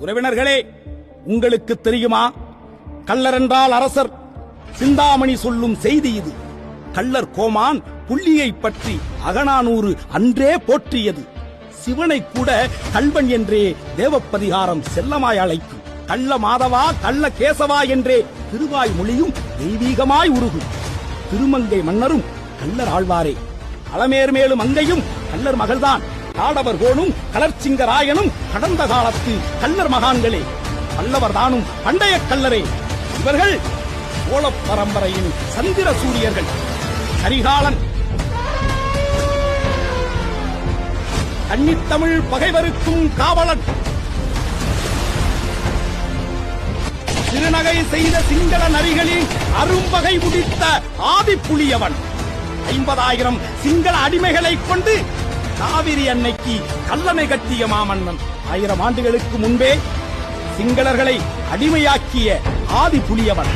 உறவினர்களே உங்களுக்கு தெரியுமா? கள்ளர் என்றால் அரசர் சிந்தாமணி சொல்லும் செய்தி இது. கள்ளர் கோமான் புள்ளியை பற்றி அகனானூறு அன்றே போற்றியது. சிவனை கூட கல்வன் என்றே தேவப்பதிகாரம் செல்லமாய் அழைக்கும். கள்ள மாதவா கள்ள கேசவா என்றே திருவாய் மொழியும் தெய்வீகமாய் உருகும். திருமங்கை மன்னரும் கள்ளர் ஆழ்வாரே. களமேர் மேலும் அங்கையும் கள்ளர் மகள்தான். ஆடவர் கோனும் கலர்ச்சிங்க ராயனும் கடந்த காலத்து கல்லர் மகான்களே. பல்லவர் தானும் பண்டைய கல்லரே இவர்கள் சோழ பரம்பரையின் சந்திர சூரியர்கள். கரிகாலன். கன்னித்தமிழ் பகைவருக்கும் காவலன். திருநகை செய்த சிங்கள நரிகளின் அரும்பகை முடித்த ஆதிப்புலியவன். ஐம்பதாயிரம் சிங்கள அடிமைகளை கொண்டு காவிரி அன்னைக்கு கல்லணை கட்டிய மாமன்னன். ஆயிரம் ஆண்டுகளுக்கு முன்பே சிங்களர்களை அடிமையாக்கிய ஆதிப்புலியவன்